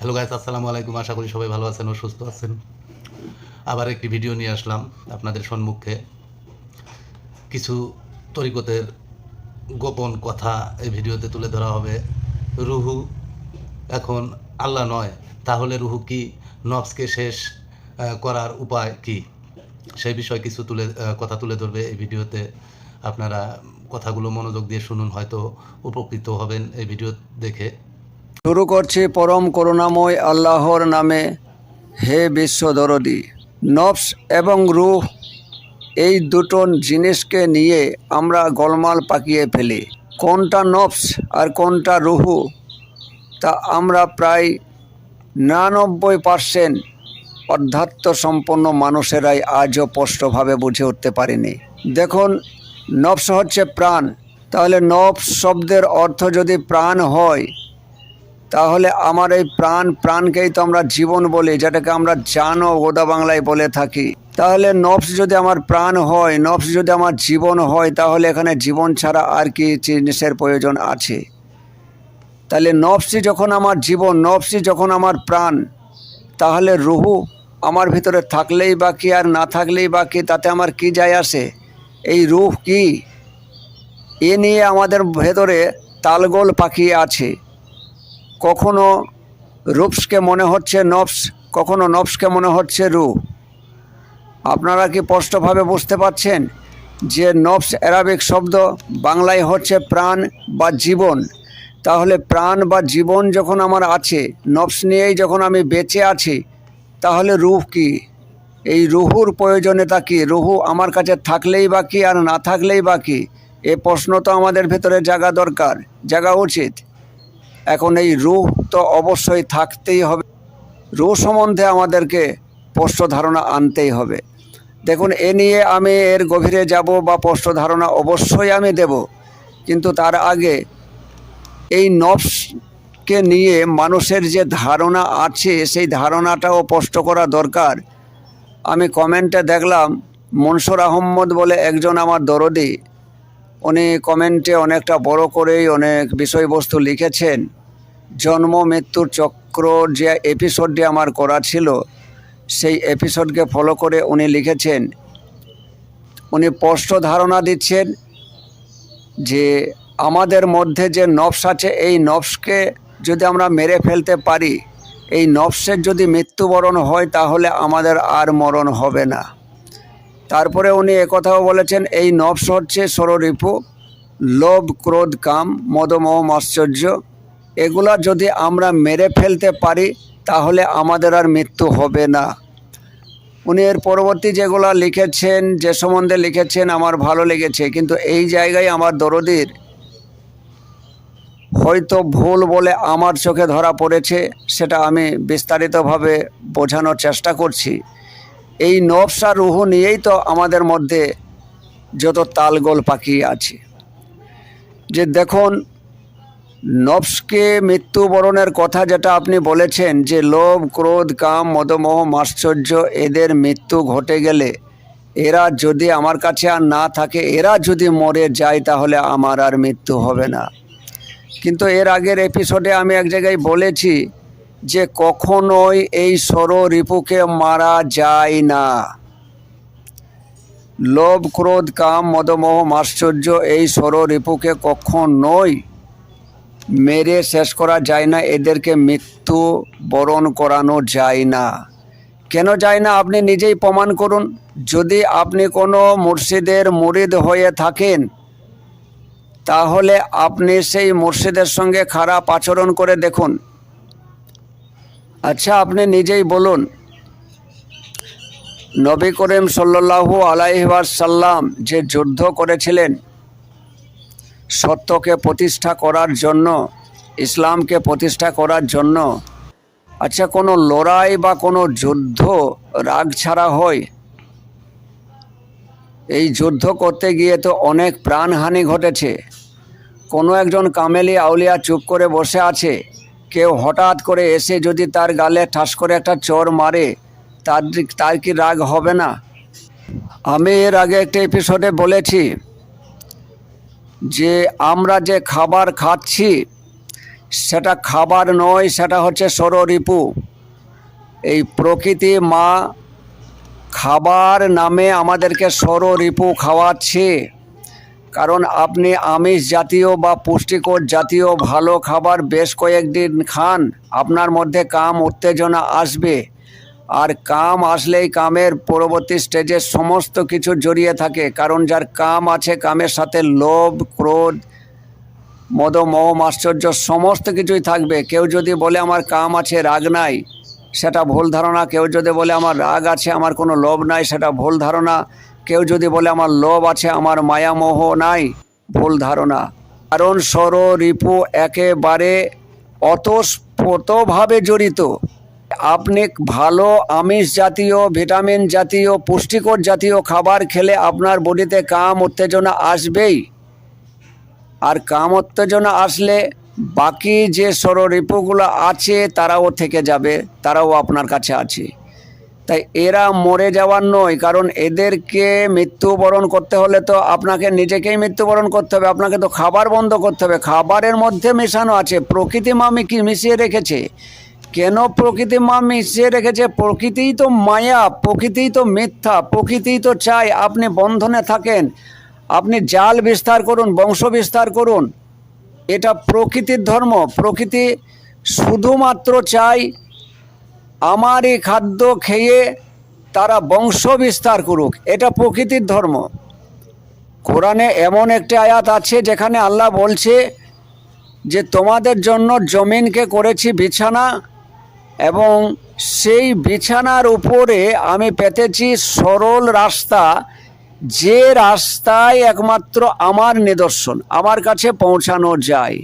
Hello guys আসসালামু আলাইকুম। আশা করি সবাই ভালো আছেন ও সুস্থ আছেন। আবার একটি ভিডিও নিয়ে আসলাম আপনাদের সম্মুখে। কিছু তরিকতের গোপন কথা এই ভিডিওতে তুলে ধরা হবে। রুহু এখন আল্লাহ নয়। তাহলে রুহু কি নফসকে শেষ করার উপায় কি? সেই বিষয়ে কিছু তুলে কথা তুলে ধরবে এই ভিডিওতে আপনারা কথাগুলো মনোযোগ দিয়ে শুনুন, হয়তো উপকৃত হবেন এই ভিডিও দেখে। শুরু করছি পরম করুণাময় আল্লাহর নামে। হে বিশ্ব দরদি, নফস এবং রুহ, এই দুটো জিনিসকে নিয়ে আমরা গোলমাল পাকিয়ে ফেলি। কোনটা নফস আর কোনটা রুহু, তা আমরা প্রায় নিরানব্বই পার্সেন্ট অধ্যাত্ম সম্পন্ন মানুষেরাই আজও স্পষ্টভাবে বুঝে উঠতে পারিনি। দেখুন, নফস হচ্ছে প্রাণ। তাহলে নফস শব্দের অর্থ যদি প্রাণ হয় তাহলে আমার এই প্রাণ, প্রাণকেই তো আমরা জীবন বলি, যেটাকে আমরা জান গোদা বাংলায় বলে থাকি। তাহলে নফস যদি আমার প্রাণ হয় নফস যদি আমার জীবন হয়, তাহলে এখানে জীবন ছাড়া আর কি জিনিসের প্রয়োজন আছে। তাহলে নফসি যখন আমার জীবন নফসি যখন আমার প্রাণ, তাহলে রুহু আমার ভিতরে থাকলেই বা কি আর না থাকলেই বা কি, তাতে আমার কি যায় আসে? এই রুহ কি? এ নিয়ে আমাদের ভেতরে তালগোল পাকিয়ে আছে। কখনো রূপসকে মনে হচ্ছে নফস কখনো নফসকে মনে হচ্ছে রু। আপনারা কি স্পষ্টভাবে বুঝতে পারছেন যে নফস অ্যারাবিক শব্দ বাংলায় হচ্ছে প্রাণ বা জীবন? তাহলে প্রাণ বা জীবন যখন আমার আছে নফস নিয়েই যখন আমি বেঁচে আছি, তাহলে রুহ কি? এই রুহুর প্রয়োজনীয়তা কি? রুহু আমার কাছে থাকলেই বা কি আর না থাকলেই বা কি? এ প্রশ্ন তো আমাদের ভেতরে জাগা দরকার, জাগা উচিত। এখন এই রুহ তো অবশ্যই থাকতেই হবে। রুহ সম্বন্ধে আমাদেরকে স্পষ্ট ধারণা আনতেই হবে। দেখুন, এ নিয়ে আমি এর গভীরে যাব বা স্পষ্ট ধারণা অবশ্যই আমি দেব, কিন্তু তার আগে এই নফসকে নিয়ে মানুষের যে ধারণা আছে, সেই ধারণাটাও স্পষ্ট করা দরকার। আমি কমেন্টে দেখলাম, মনসুর আহম্মদ বলে একজন আমার দরদি, উনি কমেন্টে অনেকটা বড় করেই অনেক বিষয়বস্তু লিখেছেন। জন্ম, মৃত্যুর চক্র যে এপিসোডটি আমার করা ছিল, সেই এপিসোডকে ফলো করে উনি লিখেছেন, উনি স্পষ্ট ধারণা দিচ্ছেন যে আমাদের মধ্যে যে নফস আছে, এই নফসকে যদি আমরা মেরে ফেলতে পারি, এই নফসের যদি মৃত্যুবরণ হয়, তাহলে আমাদের আর মরণ হবে না। তারপরে উনি একথাও বলেছেন, এই নফস হচ্ছে ষড়রিপু লোভ, ক্রোধ, কাম, মদমোহ আশ্চর্য এগুলা যদি আমরা মেরে ফেলতে পারি, তাহলে আমাদের আর মৃত্যু হবে না। উনি এর পরবর্তী যেগুলা লিখেছেন, যে সম্বন্ধে লিখেছেন, আমার ভালো লেগেছে। কিন্তু এই জায়গায় আমার দরদির হয়তো ভুল বলে আমার চোখে ধরা পড়েছে, সেটা আমি বিস্তারিতভাবে বোঝানোর চেষ্টা করছি। এই নবসা রুহু নিয়েই তো আমাদের মধ্যে যত তালগোল পাকিয়ে আছে। যে দেখুন নবসকে মৃত্যুবরণের কথা যেটা আপনি বলেছেন যে লোভ, ক্রোধ, কাম, মদমোহ মাশ্চর্য এদের মৃত্যু ঘটে গেলে এরা যদি আমার কাছে আর না থাকে, এরা যদি মরে যায় তাহলে আমার আর মৃত্যু হবে না। কিন্তু এর আগের এপিসোডে আমি এক জায়গায় বলেছি যে কখনোই এই সর রিপুকে মারা যায় না। লোভ, ক্রোধ, কাম, মদমোহ মাশ্চর্য এই সর রিপুকে কখনোই মেরে শেষ করা যায় না, এদেরকে মৃত্যু বরণ করানো যায় না। কেন যায় না? আপনি নিজেই প্রমাণ করুন। যদি আপনি কোনো মুর্শিদের মুরিদ হয়ে থাকেন, তাহলে আপনি সেই মুর্শিদের সঙ্গে খারাপ আচরণ করে দেখুন। আচ্ছা আপনি নিজেই বলুন। নবী করিম সাল্লাহু আলাইসাল্লাম যে যুদ্ধ করেছিলেন সত্যকে প্রতিষ্ঠা করার জন্য, ইসলামকে প্রতিষ্ঠা করার জন্য। আচ্ছা কোনো লড়াই বা কোনো যুদ্ধ রাগ ছাড়া হয়? এই যুদ্ধ করতে গিয়ে তো অনেক প্রাণহানি ঘটেছে। কোনো একজন কামেলি আউলিয়া চুপ করে বসে আছে। কেউ হঠাৎ করে এসে যদি তার গালে ঠাস করে একটা চর মারে, তার তার কি রাগ হবে না? আমি এর আগে একটা এপিসোডে বলেছি যে আমরা যে খাবার খাচ্ছি, সেটা খাবার নয়, সেটা হচ্ছে ষড়রিপু এই প্রকৃতি মা খাবার নামে আমাদেরকে ষড়রিপু খাওয়াচ্ছে। কারণ আপনি আমিষ জাতীয় বা পুষ্টিকর জাতীয় ভালো খাবার বেশ কয়েকদিন খান, আপনার মধ্যে কাম উত্তেজনা আসবে। আর কাম আসলেই কামের পরবর্তী স্টেজে সমস্ত কিছু জড়িয়ে থাকে, কারণ যার কাম আছে কামের সাথে লোভ, ক্রোধ মদ মোহ আশ্চর্য সমস্ত কিছুই থাকবে। কেউ যদি বলে আমার কাম আছে রাগ নাই, সেটা ভুল ধারণা। কেউ যদি বলে আমার রাগ আছে, আমার কোনো লোভ নাই, সেটা ভুল ধারণা। কেউ যদি বলে আমার লোভ আছে, আমার মায়া মোহ নাই, ভুল ধারণা। কারণ সর রিপু একেবারে অতস্ফোতভাবে জড়িত। আপনি ভালো আমিষ জাতীয়, ভিটামিন জাতীয়, পুষ্টিকর জাতীয় খাবার খেলে আপনার বডিতে কাম উত্তেজনা আসবেই। আর কাম উত্তেজনা আসলে বাকি যে ষড়রিপুগুলো আছে, তারাও থেকে যাবে, তারাও আপনার কাছে আছে। তাই এরা মরে যাওয়ার নয়, কারণ এদেরকে মৃত্যুবরণ করতে হলে তো আপনাকে নিজেকেই মৃত্যুবরণ করতে হবে, আপনাকে তো খাবার বন্ধ করতে হবে। খাবারের মধ্যে মেশানো আছে, প্রকৃতি মামি কি মিশিয়ে রেখেছে? কেন প্রকৃতি মা মিশিয়ে রেখেছে? প্রকৃতিই তো মায়া, প্রকৃতিই তো মিথ্যা, প্রকৃতিই তো চাই আপনি বন্ধনে থাকেন। আপনি জাল বিস্তার করুন, বংশ বিস্তার করুন। এটা প্রকৃতির ধর্ম। প্রকৃতি শুধুমাত্র চাই আমারই খাদ্য খেয়ে তারা বংশ বিস্তার করুক। এটা প্রকৃতির ধর্ম। কোরআনে এমন একটি আয়াত আছে যেখানে আল্লাহ বলছে যে, তোমাদের জন্য জমিনকে করেছি বিছানা এবং সেই বিছানার উপরে আমি পেতেছি সরল রাস্তা, যে রাস্তায় একমাত্র আমার নিদর্শন, আমার কাছে পৌঁছানো যায়।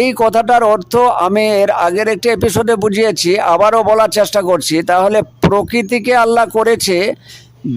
এই কথাটার অর্থ আমি এর আগের একটি এপিসোডে বুঝিয়েছি, আবারও বলার চেষ্টা করছি। তাহলে প্রকৃতিকে আল্লাহ করেছে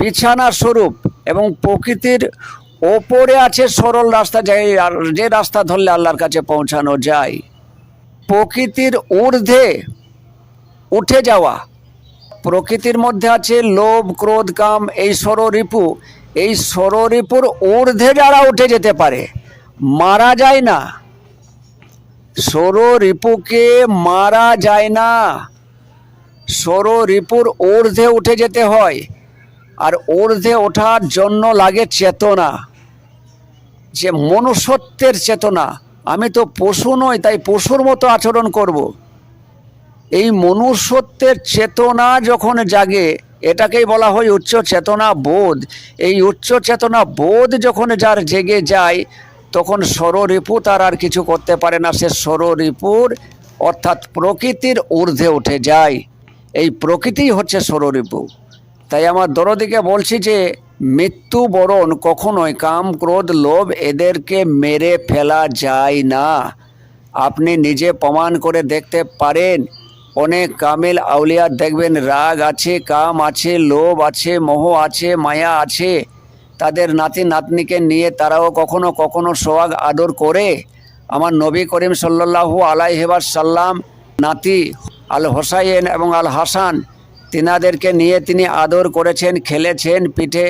বিছানা স্বরূপ এবং প্রকৃতির ওপরে আছে সরল রাস্তা যে রাস্তা ধরলে আল্লাহর কাছে পৌঁছানো যায়। প্রকৃতির ঊর্ধ্বে উঠে যাওয়া। প্রকৃতির মধ্যে আছে লোভ, ক্রোধ, কাম। এই ষড়রিপু এই ষড়রিপুর ঊর্ধ্বে যারা উঠে যেতে পারে, মারা যায় না। ষড়রিপুকে মারা যায় না। ষড়রিপুর ঊর্ধ্বে উঠে যেতে হয়, আর ঊর্ধ্বে ওঠার জন্য লাগে চেতনা। যে মনুষ্যত্বের চেতনা। আমি তো পশু নই, তাই পশুর মতো আচরণ করব। এই মনুষ্যত্বের চেতনা যখন জাগে, এটাকেই বলা হয় উচ্চ চেতনা বোধ। এই উচ্চ চেতনা বোধ যখন যার জেগে যায়, তখন ষড়রিপু তার আর কিছু করতে পারে না। সে ষড়রিপুর অর্থাৎ প্রকৃতির ঊর্ধ্বে উঠে যায়। এই প্রকৃতিই হচ্ছে ষড়রিপু তাই আমার দরদিকে বলছি যে মৃত্যুবরণ কখনোই কাম, ক্রোধ, লোভ এদেরকে মেরে ফেলা যায় না। আপনি নিজে প্রমাণ করে দেখতে পারেন অনেক কামেল আউলিয়ার দেখবেন, রাগ আছে, কাম আছে, লোভ আছে, মোহ আছে, মায়া আছে। তাদের নাতি নাতনিকে নিয়ে তারাও কখনো কখনো সোয়াগ আদর করে। আমার নবী করিম সাল্লাহু আলাইহেবার সাল্লাম নাতি আল হোসাইন এবং আল হাসান তিনাদেরকে নিয়ে তিনি আদর করেছেন, খেলেছেন, পিঠে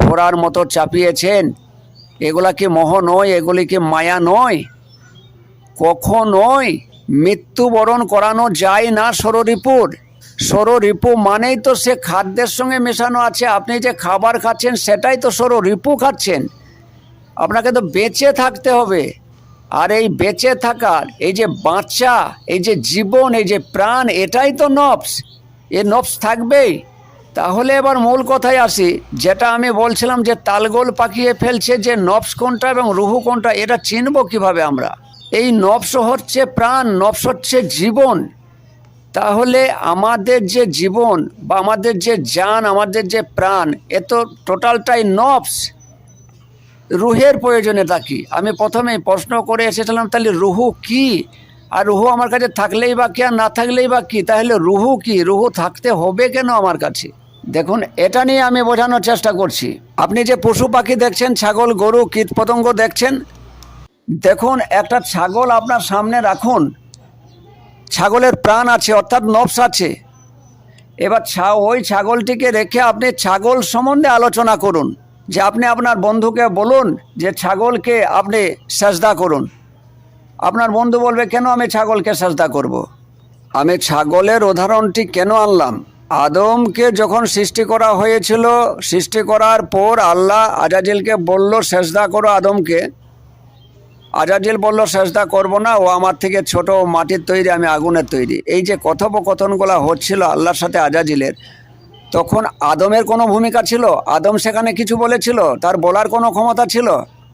ঘোড়ার মতো চাপিয়েছেন। এগুলা কি মোহ নয়? এগুলি কি মায়া নয়? কখনোই। মৃত্যুবরণ করানো যায় না ষড়রিপুর ষড়রিপু মানেই তো সে খাদ্যের সঙ্গে মেশানো আছে। আপনি যে খাবার খাচ্ছেন, সেটাই তো ষড়রিপু খাচ্ছেন। আপনাকে তো বেঁচে থাকতে হবে। আর এই বেঁচে থাকার, এই যে বাঁচা, এই যে জীবন, এই যে প্রাণ, এটাই তো নফস। এ নফস থাকবেই। তাহলে এবার মূল কথায় আসি, যেটা আমি বলছিলাম যে তালগোল পাকিয়ে ফেলছে যে নফস কোনটা এবং রুহু কোনটা, এটা চিনব কীভাবে আমরা? এই নফস হচ্ছে প্রাণ নফস হচ্ছে জীবন। তাহলে আমাদের যে জীবন বা আমাদের যে যান, আমাদের যে প্রাণ, এ তো টোটালটাই নফস রুহের প্রয়োজনে থাকি আমি প্রথমে প্রশ্ন করে এসেছিলাম, তাহলে রুহু কি? আর রুহু আমার কাছে থাকলেই বা কি আর না থাকলেই বা কি? তাহলে রুহু কি? রুহু থাকতে হবে কেন আমার কাছে? দেখুন, এটা নিয়ে আমি বোঝানোর চেষ্টা করছি। আপনি যে পশু পাখি দেখছেন, ছাগল, গরু কীট পতঙ্গ দেখছেন দেখুন, একটা ছাগল আপনার সামনে রাখুন। ছাগলের প্রাণ আছে, অর্থাৎ নফস আছে। এবার ছা, ওই ছাগলটিকে রেখে আপনি ছাগল সম্বন্ধে আলোচনা করুন। যে আপনি আপনার বন্ধুকে বলুন যে, ছাগলকে আপনি সাজদা করুন। আপনার বন্ধু বলবে, কেন আমি ছাগলকে সাজদা করব। আমি ছাগলের উদাহরণটি কেন আনলাম? আদমকে যখন সৃষ্টি করা হয়েছিল, সৃষ্টি করার পর আল্লাহ আজাজিলকে বলল, সেজদা করো আদমকে। আজাজিল বলল, সেজদা করব না, ও আমার থেকে ছোট মাটির তৈরি, আমি আগুনের তৈরি। এই যে কথোপকথনগুলো হচ্ছিল আল্লাহর সাথে আজাজিলের, তখন আদমের কোনো ভূমিকা ছিল? আদম সেখানে কিছু বলেছিল? তার বলার কোনো ক্ষমতা ছিল?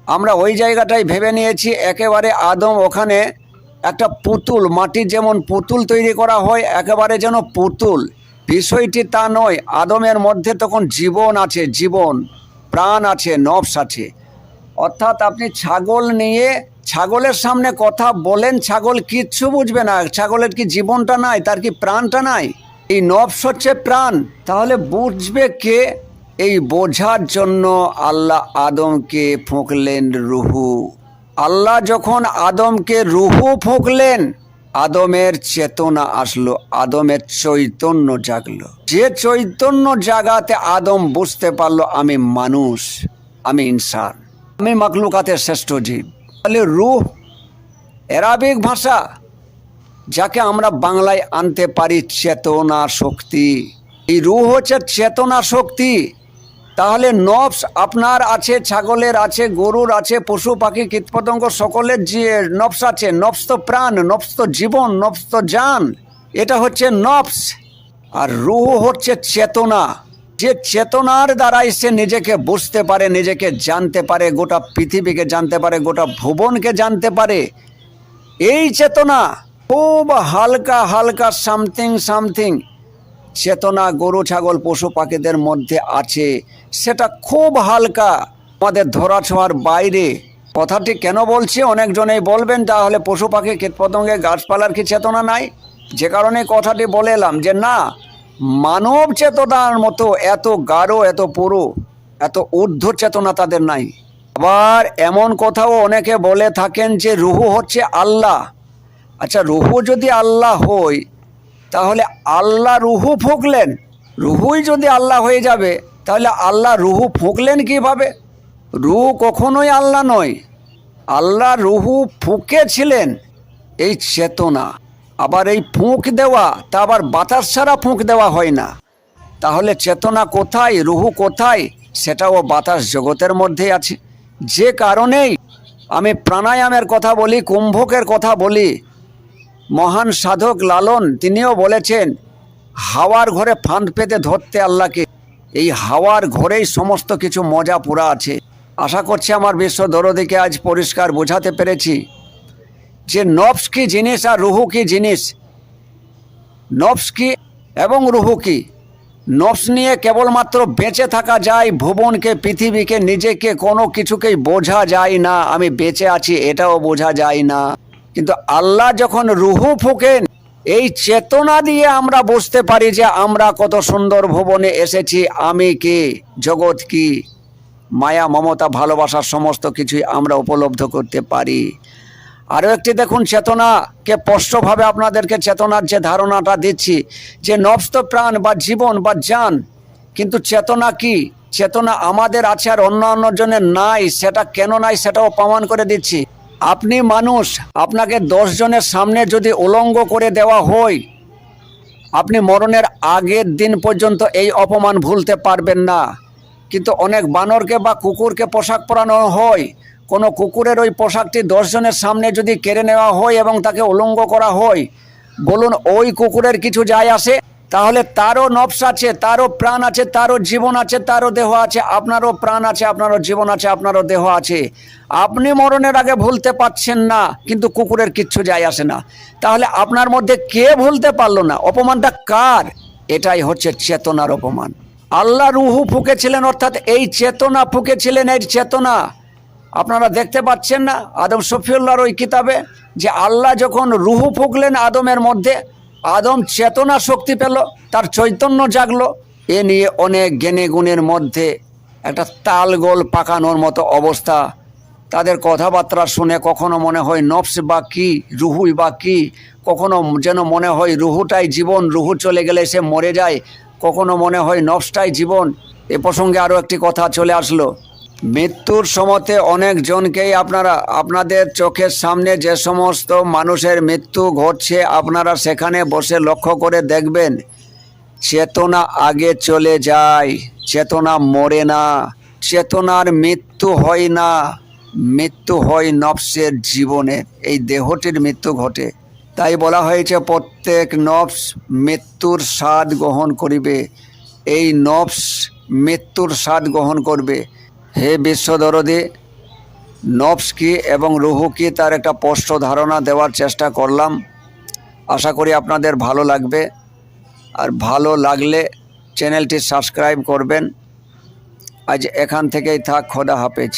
আমরা ওই জায়গাটাই ভেবে নিয়েছি, একেবারে আদম ওখানে একটা পুতুল, মাটির যেমন পুতুল তৈরি করা হয়, একেবারে যেন পুতুল। বিষয়টি তা নয়, আদমের মধ্যে তখন জীবন আছে, জীবন, প্রাণ আছে নফস আছে। অর্থাৎ আপনি ছাগল নিয়ে, ছাগলের সামনে কথা বলেন, ছাগল কিচ্ছু বুঝবে না। ছাগলের কি জীবনটা নাই? তার কি প্রাণটা নাই? এই নবস হচ্ছে প্রাণ। তাহলে বুঝবে কে? এই বোঝার জন্য আল্লাহ আদমকে ফুঁকলেন রুহু। আল্লাহ যখন আদমকে রুহু ফুঁকলেন, আদমের চেতনা আসলো, আদমের চৈতন্য জাগলো। যে চৈতন্য জাগাতে আদম বুঝতে পারল, আমি মানুষ, আমি ইনসান। আমি মাকলুকাতের শ্রেষ্ঠ জীব। তাহলে রুহ অ্যারাবিক ভাষা, যাকে আমরা বাংলায় আনতে পারি চেতনা শক্তি। এই রুহ হচ্ছে চেতনা শক্তি। তাহলে নফস আপনার আছে, ছাগলের আছে, গরুর আছে, পশু, পাখি, কীটপতঙ্গ সকলের যে নফস আছে, নফস তো প্রাণ, নফস তো জীবন, নফস তো যান এটা হচ্ছে নফস। আর রুহ হচ্ছে চেতনা। যে চেতনার দ্বারাই সে নিজেকে বুঝতে পারে, নিজেকে জানতে পারে, গোটা পৃথিবীকে জানতে পারে, গোটা ভুবনকে জানতে পারে, এই চেতনা খুব হালকা হালকা, সামথিং সামথিং, চেতনা গরু, ছাগল, পশু, পাখিদের মধ্যে আছে। সেটা খুব হালকা। আমাদের ধরা ছোঁয়ার বাইরে। কথাটি কেন বলছি? অনেকজনেই বলবেন, তাহলে পশু পাখি কীটপতঙ্গে গাছপালার কি চেতনা নাই? যে কারণে কথাটি বলে এলাম যে না মানব চেতনার মতো এত গাঢ়, এত পুরো, এত ঊর্ধ্ব চেতনা তাদের নাই। আবার এমন কথাও অনেকে বলে থাকেন যে রুহু হচ্ছে আল্লাহ। আচ্ছা রুহু যদি আল্লাহ হয় তাহলে আল্লাহ রুহু ফুঁকলেন। রুহুই যদি আল্লাহ হয়ে যাবে, তাহলে আল্লাহ রুহু ফুঁকলেন কীভাবে? রুহু কখনোই আল্লাহ নয়। আল্লাহ রুহু ফুঁকেছিলেন এই চেতনা। আবার এই ফুঁক দেওয়া, তা আবার বাতাস ছাড়া ফুঁক দেওয়া হয় না। তাহলে চেতনা কোথায়, রুহু কোথায়, সেটাও বাতাস জগতের মধ্যে আছে। যে কারণেই আমি প্রাণায়ামের কথা বলি, কুম্ভকের কথা বলি। মহান সাধক লালন, তিনিও বলেছেন, হাওয়ার ঘরে ফাঁদ পেতে ধরতে আল্লাহকে। এই হাওয়ার ঘরেই সমস্ত কিছু মজা পুরা আছে। আশা করছি আমার বিশ্ব দরদিকে আজ পরিষ্কার বোঝাতে পেরেছি। যে নফস কি জিনিস আর রুহু কি জিনিস। নফস কি এবং রুহু কি নফস নিয়ে কেবলমাত্র বেঁচে থাকা যায়, ভুবনকে, পৃথিবীকে, নিজেকে, কোনো কিছুকেই বোঝা যায় না। আমি বেঁচে আছি, এটাও বোঝা যায় না। কিন্তু আল্লাহ যখন রুহু ফুকেন, এই চেতনা দিয়ে আমরা বুঝতে পারি যে আমরা কত সুন্দর ভুবনে এসেছি, আমি কি, জগৎ কি? মায়া, মমতা, ভালোবাসার সমস্ত কিছুই আমরা উপলব্ধ করতে পারি। আরও একটি দেখুন, চেতনাকে স্পষ্টভাবে আপনাদেরকে চেতনার যে ধারণাটা দিচ্ছি, যে নবস্ত প্রাণ বা জীবন বা জান কিন্তু চেতনা কি? চেতনা আমাদের আছে আর অন্য অন্য নাই, সেটা কেন নাই সেটাও প্রমাণ করে দিচ্ছি। আপনি মানুষ, আপনাকে দশ জনের সামনে যদি উলঙ্গ করে দেওয়া হয়, আপনি মরণের আগের দিন পর্যন্ত এই অপমান ভুলতে পারবেন না। কিন্তু অনেক বানরকে বা কুকুরকে পোশাক পরানো হয় কোনো কুকুরের ওই পোশাকটি দশজনের সামনে যদি কেড়ে নেওয়া হয় এবং তাকে উলঙ্গ করা হয়, বলুন ওই কুকুরের কিছু যায় আসে? তাহলে তারও নবস আছে, তারও প্রাণ আছে, তারও জীবন আছে, তারও দেহ আছে, আপনারও প্রাণ আছে, আপনারও জীবন আছে, আপনারও দেহ আছে। আপনি মরণের আগে ভুলতে পারছেন না, কিন্তু কুকুরের কিচ্ছু যায় আসে না। তাহলে আপনার মধ্যে কে ভুলতে পারল না? অপমানটা কার? এটাই হচ্ছে চেতনার অপমান। আল্লাহ রুহু ফুকেছিলেন, অর্থাৎ এই চেতনা ফুকেছিলেন এই চেতনা। আপনারা দেখতে পাচ্ছেন না, আদম শফিউল্লাহর ওই কিতাবে, যে আল্লাহ যখন রুহু ফুকলেন আদমের মধ্যে, আদম চেতনা শক্তি পেল, তার চৈতন্য জাগলো, এ নিয়ে অনেক জ্ঞানে গুণের মধ্যে একটা তালগোল পাকানোর মতো অবস্থা। তাদের কথাবার্তা শুনে কখনো মনে হয় নফস বা কি, রুহুই বা কি, কখনো যেন মনে হয় রুহুটাই জীবন, রুহু চলে গেলে সে মরে যায়, কখনো মনে হয় নফসটাই জীবন। এ প্রসঙ্গে আরও একটি কথা চলে আসলো। মৃত্যুর সময়তে অনেকজনকেই আপনারা, আপনাদের চোখের সামনে যে সমস্ত মানুষের মৃত্যু ঘটছে, আপনারা সেখানে বসে লক্ষ্য করে দেখবেন, চেতনা আগে চলে যায়, চেতনা মরে না, চেতনার মৃত্যু হয় না, মৃত্যু হয় নফসের জীবনে, এই দেহটির মৃত্যু ঘটে। তাই বলা হয়েছে, প্রত্যেক নফস মৃত্যুর স্বাদ গ্রহণ করিবে, এই নফস মৃত্যুর স্বাদ গ্রহণ করবে। হে বিশ্বদরদী নফস কি এবং রুহু কি তার একটা স্পষ্ট ধারণা দেওয়ার চেষ্টা করলাম। আশা করি আপনাদের ভালো লাগবে। আর ভালো লাগলে চ্যানেলটি সাবস্ক্রাইব করবেন। আজ এখান থেকেই থাক, খোদা হাফেজ।